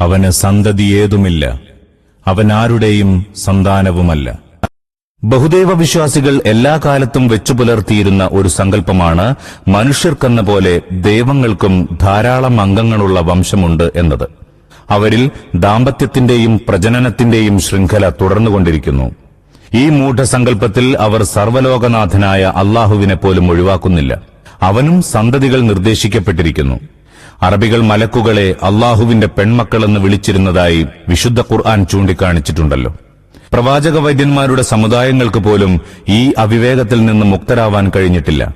അവന് സന്തതിയേതുമില്ല അവൻ ആരുടെയും സന്താനവുമല്ല. ബഹുദൈവ വിശ്വാസികൾ എല്ലാ കാലത്തും വെച്ചു പുലർത്തിയിരുന്ന ഒരു സങ്കല്പമാണ് മനുഷ്യർക്കെന്ന പോലെ ദൈവങ്ങൾക്കും ധാരാളം അംഗങ്ങളുള്ള വംശമുണ്ട് എന്നത്. അവരിൽ ദാമ്പത്യത്തിന്റെയും പ്രജനനത്തിന്റെയും ശൃംഖല തുടർന്നുകൊണ്ടിരിക്കുന്നു. ഈ മൂഢസങ്കല്പത്തിൽ അവർ സർവലോകനാഥനായ അള്ളാഹുവിനെ പോലും ഒഴിവാക്കുന്നില്ല. അവനും സന്തതികൾ നിർദ്ദേശിക്കപ്പെട്ടിരിക്കുന്നു. അറബികൾ മലക്കുകളെ അള്ളാഹുവിന്റെ പെൺമക്കളെന്ന് വിളിച്ചിരുന്നതായി വിശുദ്ധ ഖുർആൻ ചൂണ്ടിക്കാണിച്ചിട്ടുണ്ടല്ലോ. പ്രവാചക വൈദ്യന്മാരുടെ സമുദായങ്ങൾക്ക് പോലും ഈ അവിവേകത്തിൽ നിന്ന് മുക്തരാവാൻ കഴിഞ്ഞിട്ടില്ല.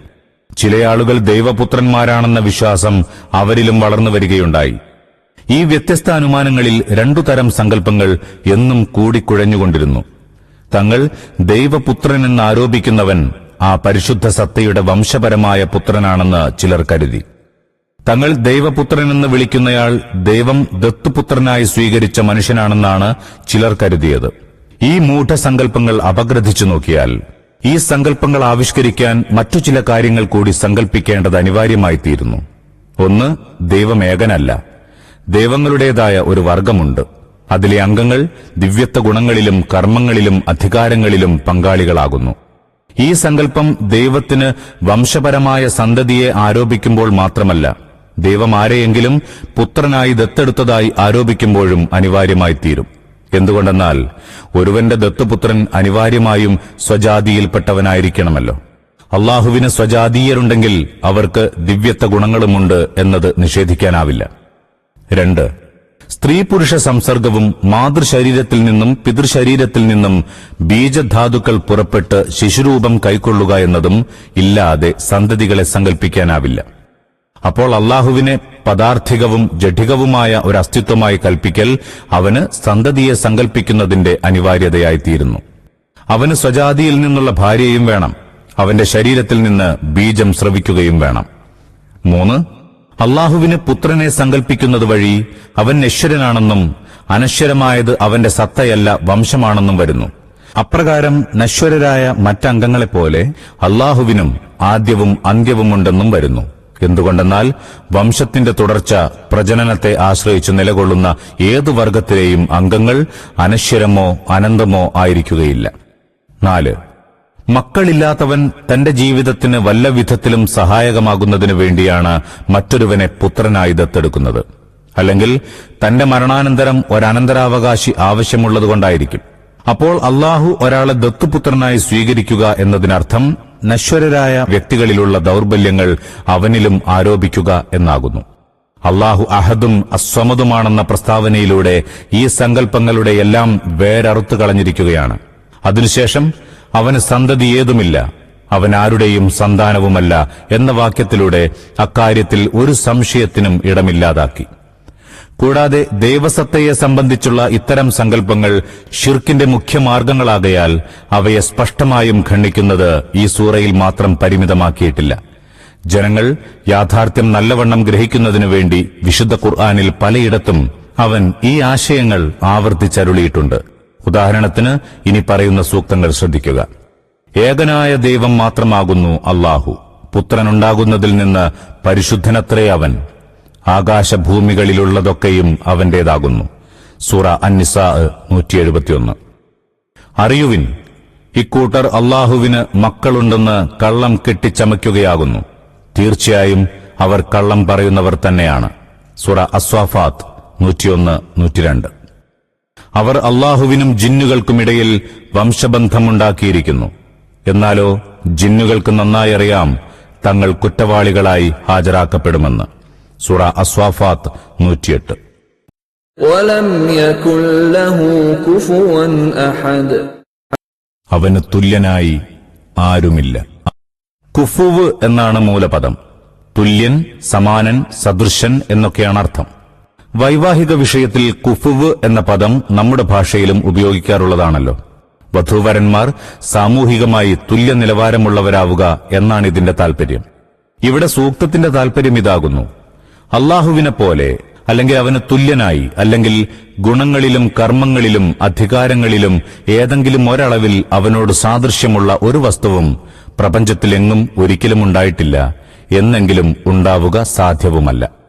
ചിലയാളുകൾ ദൈവപുത്രന്മാരാണെന്ന വിശ്വാസം അവരിലും വളർന്നു വരികയുണ്ടായി. ഈ വ്യത്യസ്ത അനുമാനങ്ങളിൽ രണ്ടു തരം സങ്കല്പങ്ങൾ എന്നും കൂടിക്കുഴഞ്ഞുകൊണ്ടിരുന്നു. തങ്ങൾ ദൈവപുത്രനെന്ന് ആരോപിക്കുന്നവൻ ആ പരിശുദ്ധ സത്തയുടെ വംശപരമായ പുത്രനാണെന്ന് ചിലർ കരുതി. തങ്ങൾ ദൈവപുത്രനെന്ന് വിളിക്കുന്നയാൾ ദൈവം ദത്തുപുത്രനായി സ്വീകരിച്ച മനുഷ്യനാണെന്നാണ് ചിലർ കരുതിയത്. ഈ മൂഢസങ്കല്പങ്ങൾ അപഗ്രഥിച്ചു നോക്കിയാൽ ഈ സങ്കല്പങ്ങൾ ആവിഷ്കരിക്കാൻ മറ്റു ചില കാര്യങ്ങൾ കൂടി സങ്കല്പിക്കേണ്ടത് അനിവാര്യമായിത്തീരുന്നു. ഒന്ന് ദൈവമേകനല്ല. ദൈവങ്ങളുടേതായ ഒരു വർഗമുണ്ട്. അതിലെ അംഗങ്ങൾ ദിവ്യത്വ ഗുണങ്ങളിലും കർമ്മങ്ങളിലും അധികാരങ്ങളിലും പങ്കാളികളാകുന്നു. ഈ സങ്കല്പം ദൈവത്തിന് വംശപരമായ സന്തതിയെ ആരോപിക്കുമ്പോൾ മാത്രമല്ല ദൈവം ആരെയെങ്കിലും പുത്രനായി ദത്തെടുത്തതായി ആരോപിക്കുമ്പോഴും അനിവാര്യമായി തീരും എന്തുകൊണ്ടെന്നാൽ ഒരുവന്റെ ദത്തുപുത്രൻ അനിവാര്യമായും സ്വജാതിയിൽപ്പെട്ടവനായിരിക്കണമല്ലോ. അള്ളാഹുവിന് സ്വജാതീയരുണ്ടെങ്കിൽ അവർക്ക് ദിവ്യത്വ ഗുണങ്ങളുമുണ്ട് എന്നത് നിഷേധിക്കാനാവില്ല. രണ്ട് സ്ത്രീ പുരുഷ സംസർഗവും മാതൃശരീരത്തിൽ നിന്നും പിതൃശരീരത്തിൽ നിന്നും ബീജധാതുക്കൾ പുറപ്പെട്ട് ശിശുരൂപം കൈക്കൊള്ളുക എന്നതും ഇല്ലാതെ സന്തതികളെ സങ്കല്പിക്കാനാവില്ല അപ്പോൾ അള്ളാഹുവിനെ പദാർത്ഥികവും ജഠികവുമായ ഒരു അസ്തിത്വമായി കൽപ്പിക്കൽ അവന് സന്തതിയെ സങ്കല്പിക്കുന്നതിന്റെ അനിവാര്യതയായിത്തീരുന്നു. അവന് സ്വജാതിയിൽ നിന്നുള്ള ഭാര്യയും വേണം. അവന്റെ ശരീരത്തിൽ നിന്ന് ബീജം ശ്രവിക്കുകയും വേണം. മൂന്ന് അള്ളാഹുവിന് പുത്രനെ സങ്കല്പിക്കുന്നത് വഴി അവൻ നശ്വരനാണെന്നും അനശ്വരമായത് അവന്റെ സത്തയല്ല വംശമാണെന്നും വരുന്നു. അപ്രകാരം നശ്വരരായ മറ്റംഗങ്ങളെപ്പോലെ അള്ളാഹുവിനും ആദ്യവും അന്ത്യവുമുണ്ടെന്നും വരുന്നു. എന്തുകൊണ്ടെന്നാൽ വംശത്തിന്റെ തുടർച്ച പ്രജനനത്തെ ആശ്രയിച്ച് നിലകൊള്ളുന്ന ഏതു വർഗത്തിലെയും അംഗങ്ങൾ അനശ്വരമോ അനന്തമോ ആയിരിക്കുകയില്ല. നാല് മക്കളില്ലാത്തവൻ തന്റെ ജീവിതത്തിന് വല്ല വിധത്തിലും സഹായകമാകുന്നതിനു വേണ്ടിയാണ് മറ്റൊരുവനെ പുത്രനായി ദത്തെടുക്കുന്നത്. അല്ലെങ്കിൽ തന്റെ മരണാനന്തരം ഒരനന്തരാവകാശി ആവശ്യമുള്ളതുകൊണ്ടായിരിക്കും അപ്പോൾ അള്ളാഹു ഒരാളെ ദത്തുപുത്രനായി സ്വീകരിക്കുക എന്നതിനർത്ഥം നശ്വരരായ വ്യക്തികളിലുള്ള ദൗർബല്യങ്ങൾ അവനിലും ആരോപിക്കുക എന്നാകുന്നു. അള്ളാഹു അഹദും അസ്വമതുമാണെന്ന പ്രസ്താവനയിലൂടെ ഈ സങ്കല്പങ്ങളുടെ എല്ലാം വേരറുത്തു കളഞ്ഞിരിക്കുകയാണ്. അതിനുശേഷം അവന് സന്തതി ഏതുമില്ല. അവൻ ആരുടെയും സന്താനവുമല്ല എന്ന വാക്യത്തിലൂടെ അക്കാര്യത്തിൽ ഒരു സംശയത്തിനും ഇടമില്ലാതാക്കി. കൂടാതെ ദേവസത്തയെ സംബന്ധിച്ചുള്ള ഇത്തരം സങ്കല്പങ്ങൾ ഷിർക്കിന്റെ മുഖ്യമാർഗങ്ങളാകയാൽ അവയെ സ്പഷ്ടമായും ഖണ്ഡിക്കുന്നത് ഈ സൂറയിൽ മാത്രം പരിമിതമാക്കിയിട്ടില്ല. ജനങ്ങൾ യാഥാർത്ഥ്യം നല്ലവണ്ണം ഗ്രഹിക്കുന്നതിനു വേണ്ടി വിശുദ്ധ ഖുർആാനിൽ പലയിടത്തും അവൻ ഈ ആശയങ്ങൾ ആവർത്തിച്ചരുളിയിട്ടുണ്ട്. ഉദാഹരണത്തിന് ഇനി പറയുന്ന സൂക്തങ്ങൾ ശ്രദ്ധിക്കുക. ഏകനായ ദൈവം മാത്രമാകുന്നു അള്ളാഹു പുത്രനുണ്ടാകുന്നതിൽ നിന്ന് പരിശുദ്ധനത്രേ അവൻ. ആകാശഭൂമികളിലുള്ളതൊക്കെയും അവന്റേതാകുന്നു. സൂറ അന്നിസ നൂറ്റി എഴുപത്തിയൊന്ന് അറിയുവിൻ ഇക്കൂട്ടർ അള്ളാഹുവിന് മക്കളുണ്ടെന്ന് കള്ളം കെട്ടിച്ചമയ്ക്കുകയാകുന്നു. തീർച്ചയായും അവർ കള്ളം പറയുന്നവർ തന്നെയാണ്. സുറ അസ്വാഫാത്ത് നൂറ്റിയൊന്ന് നൂറ്റിരണ്ട്. അവർ അള്ളാഹുവിനും ജിന്നുകൾക്കുമിടയിൽ വംശബന്ധമുണ്ടാക്കിയിരിക്കുന്നു. എന്നാലോ ജിന്നുകൾക്ക് നന്നായി അറിയാം തങ്ങൾ കുറ്റവാളികളായി ഹാജരാക്കപ്പെടുമെന്ന്. സുറ അസ്വാഫാത്ത് നൂറ്റിയെട്ട്. അവന് തുല്യനായി ആരുമില്ല. കുഫുവ് എന്നാണ് മൂലപദം. തുല്യൻ സമാനൻ സദൃശൻ എന്നൊക്കെയാണ് അർത്ഥം. വൈവാഹിക വിഷയത്തിൽ കുഫുവ് എന്ന പദം നമ്മുടെ ഭാഷയിലും ഉപയോഗിക്കാറുള്ളതാണല്ലോ. വധൂവരന്മാർ സാമൂഹികമായി തുല്യ നിലവാരമുള്ളവരാവുക എന്നാണ് ഇതിന്റെ താൽപര്യം. ഇവിടെ സൂക്തത്തിന്റെ താൽപര്യം ഇതാകുന്നു. അള്ളാഹുവിനെ പോലെ അല്ലെങ്കിൽ അവന് തുല്യനായി അല്ലെങ്കിൽ ഗുണങ്ങളിലും കർമ്മങ്ങളിലും അധികാരങ്ങളിലും ഏതെങ്കിലും ഒരളവിൽ അവനോട് സാദൃശ്യമുള്ള ഒരു വസ്തുവും പ്രപഞ്ചത്തിലെങ്ങും ഒരിക്കലും ഉണ്ടായിട്ടില്ല എന്നെങ്കിലും ഉണ്ടാവുക സാധ്യവുമല്ല.